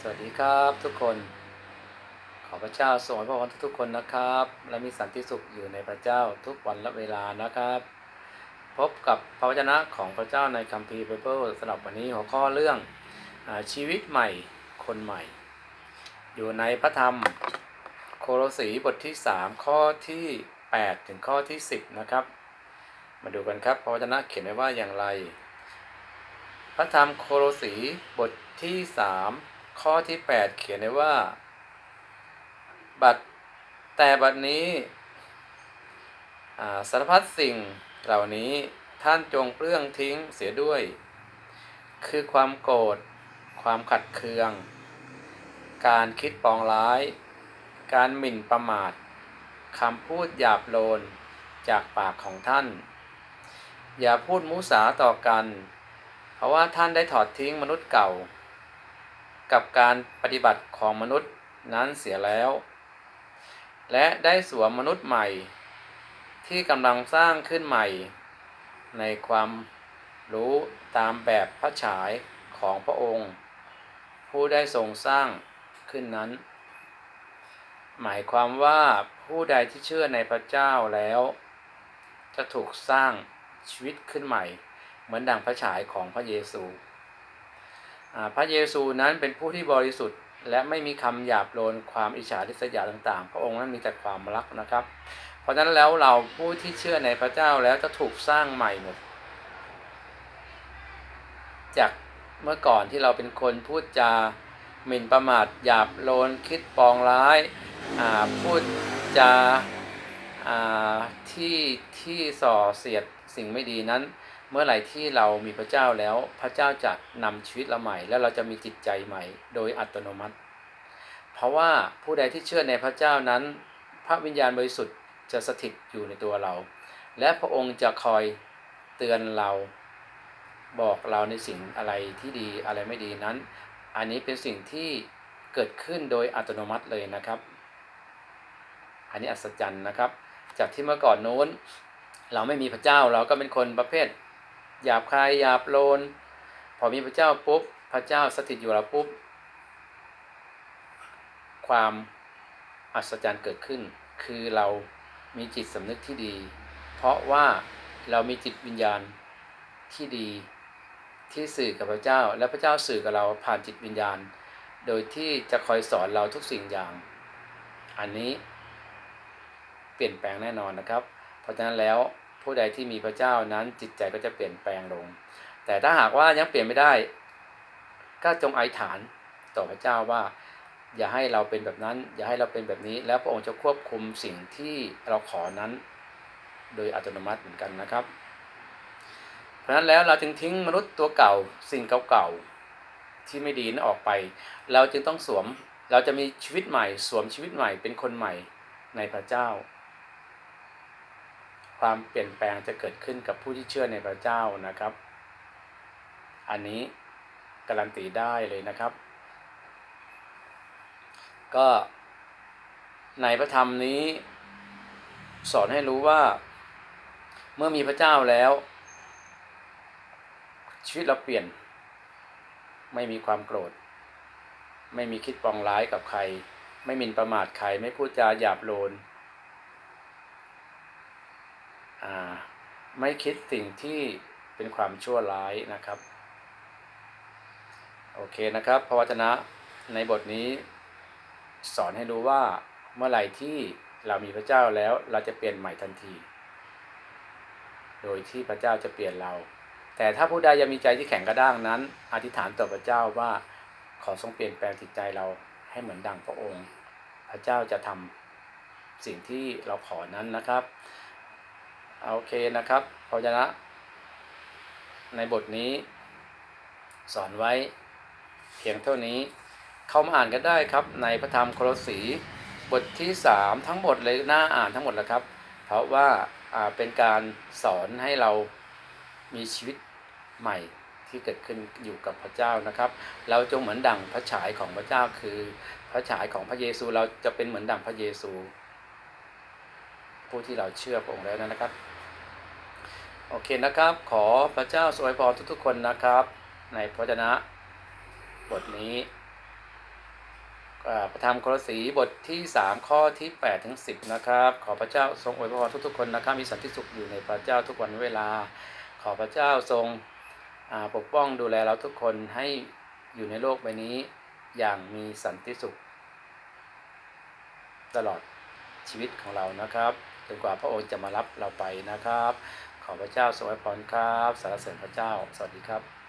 สวัสดีครับทุกคน ขอพระเจ้าทรงอวยพรทุกๆคนนะครับ และมีสันติสุขอยู่ในพระเจ้าทุกวันและเวลานะครับ พบกับพระวจนะของพระเจ้าในคัมภีร์ไบเบิลสำหรับวันนี้หัวข้อเรื่องอชีวิตใหม่คนใหม่ อยู่ในพระธรรมโคโลสีบทที่ 3 ข้อที่ 8 ถึงข้อที่ 10 นะครับ มาดูกันครับพระวจนะเขียนไว้ว่าอย่างไร พระธรรมโคโลสีบทที่ 3 ข้อที่ 8 เขียนไว้ว่า บัดแต่บัดนี้สารพัดสิ่งเหล่านี้ท่านจงเปลื้องทิ้งเสียด้วย คือความโกรธ ความขัดเคือง การคิดปองร้าย การหมิ่นประมาทคำพูดหยาบโลนจากปากของท่าน อย่าพูดมุสาต่อกัน เพราะว่าท่านได้ถอดทิ้งมนุษย์เก่า กับการปฏิบัติของมนุษย์นั้นเสียแล้ว และได้สวมมนุษย์ใหม่ ที่กำลังสร้างขึ้นใหม่ ในความรู้ตามแบบพระฉายของพระองค์ ผู้ได้ทรงสร้างขึ้นนั้น หมายความว่าผู้ใดที่เชื่อในพระเจ้าแล้ว จะถูกสร้างชีวิตขึ้นใหม่ เหมือนดังพระฉายของพระเยซู พระเยซูนั้นเป็นผู้ที่บริสุทธิ์ และไม่มีคำหยาบโลนความอิจฉาริษยาต่างๆ พระองค์นั้นมีแต่ความรักนะครับ เพราะฉะนั้นแล้วเราผู้ที่เชื่อในพระเจ้าแล้วจะถูกสร้างใหม่หมดจากเมื่อก่อนที่เราเป็นคนพูดจาหมิ่นประมาทหยาบโลนคิดปองร้ายพูดจาที่ที่ส่อเสียดสิ่งไม่ดีนั้น เมื่อไหร่ที่เรามีพระเจ้าแล้วพระเจ้าจะนำชีวิตเราใหม่ แล้วเราจะมีจิตใจใหม่ โดยอัตโนมัติ เพราะว่าผู้ใดที่เชื่อในพระเจ้านั้น พระวิญญาณบริสุทธิ์จะสถิตอยู่ในตัวเรา และพระองค์จะคอยเตือนเราบอกเราในสิ่งอะไรที่ดีอะไรไม่ดีนั้น อันนี้เป็นสิ่งที่เกิดขึ้นโดยอัตโนมัติเลยนะครับ อันนี้อัศจรรย์นะครับ จากที่เมื่อก่อนโน้น เราไม่มีพระเจ้าเราก็เป็นคนประเภท หยาบคายหยาบโลน พอมีพระเจ้าปุ๊บพระเจ้าสถิตอยู่เราปุ๊บ ความอัศจรรย์เกิดขึ้น คือเรามีจิตสำนึกที่ดี เพราะว่าเรามีจิตวิญญาณที่ดีที่สื่อกับพระเจ้า และพระเจ้าสื่อกับเราผ่านจิตวิญญาณ โดยที่จะคอยสอนเราทุกสิ่งอย่าง อันนี้เปลี่ยนแปลงแน่นอนนะครับ เพราะฉะนั้นแล้ว ผู้ใดที่มีพระเจ้านั้นจิตใจก็จะเปลี่ยนแปลงลง แต่ถ้าหากว่ายังเปลี่ยนไม่ได้ ก็จงอธิษฐานต่อพระเจ้าว่า อย่าให้เราเป็นแบบนั้น อย่าให้เราเป็นแบบนี้ แล้วพระองค์จะควบคุมสิ่งที่เราขอนั้น โดยอัตโนมัติเหมือนกันนะครับ เพราะฉะนั้นแล้วเราจึงทิ้งมนุษย์ตัวเก่า สิ่งเก่าๆที่ไม่ดีนั้นออกไป เราจึงต้องสวมเราจะมีชีวิตใหม่ สวมชีวิตใหม่เป็นคนใหม่ในพระเจ้า ความเปลี่ยนแปลงจะเกิดขึ้นกับผู้ที่เชื่อในพระเจ้านะครับ อันนี้การันตีได้เลยนะครับ ก็ในพระธรรมนี้ สอนให้รู้ว่า เมื่อมีพระเจ้าแล้ว ชีวิตเราเปลี่ยน ไม่มีความโกรธ ไม่มีคิดปองร้ายกับใคร ไม่มินประมาทใคร ไม่พูดจาหยาบโลน ไม่คิดสิ่งที่เป็นความชั่วร้ายนะครับ โอเคนะครับพระวจนะในบทนี้สอนให้รู้ว่าเมื่อไหร่ที่เรามีพระเจ้าแล้วเราจะเปลี่ยนใหม่ทันที โดยที่พระเจ้าจะเปลี่ยนเรา แต่ถ้าผู้ใดยังมีใจที่แข็งกระด้างนั้น อธิษฐานต่อพระเจ้าว่าขอทรงเปลี่ยนแปลงจิตใจเราให้เหมือนดังพระองค์ พระเจ้าจะทำสิ่งที่เราขอนั้นนะครับ โอเคนะครับพระวจนะ ในบทนี้ สอนไว้เพียงเท่านี้ เข้ามาอ่านกันได้ครับ ในพระธรรมโคลสีบทที่ 3 ทั้งหมดเลยหน่าอ่านทั้งหมดแล้วครับ เพราะว่าอ่าเป็นการสอนให้เรามีชีวิตใหม่ที่เกิดขึ้นอยู่กับพระเจ้านะครับ เราจงเหมือนดั่งพระฉายของพระเจ้าคือ พระฉายของพระเยซูเราจะเป็นเหมือนดั่งพระเยซู ผู้ที่เราเชื่อพระองค์แล้วนะครับ โอเคนะครับ ขอพระเจ้าสวยพรทุกๆคนนะครับ ในพระวจนะบทนี้อ่าพระธรรมโครสีบทที่ 3 ข้อที่8ถึง10 นะครับ ขอพระเจ้าทรงอวยพรทุกๆคนนะครับ มีสันติสุขอยู่ในพระเจ้าทุกวันเวลา ขอพระเจ้าทรงปกป้องดูแลเราทุกคนให้อยู่ในโลกใบนี้อย่างมีสันติสุข ตลอดชีวิตของเรานะครับ จนกว่าพระองค์จะมารับเราไปนะครับ ขอพระเจ้าทรงอวยพรครับสารเสริญพระเจ้า สวัสดีครับ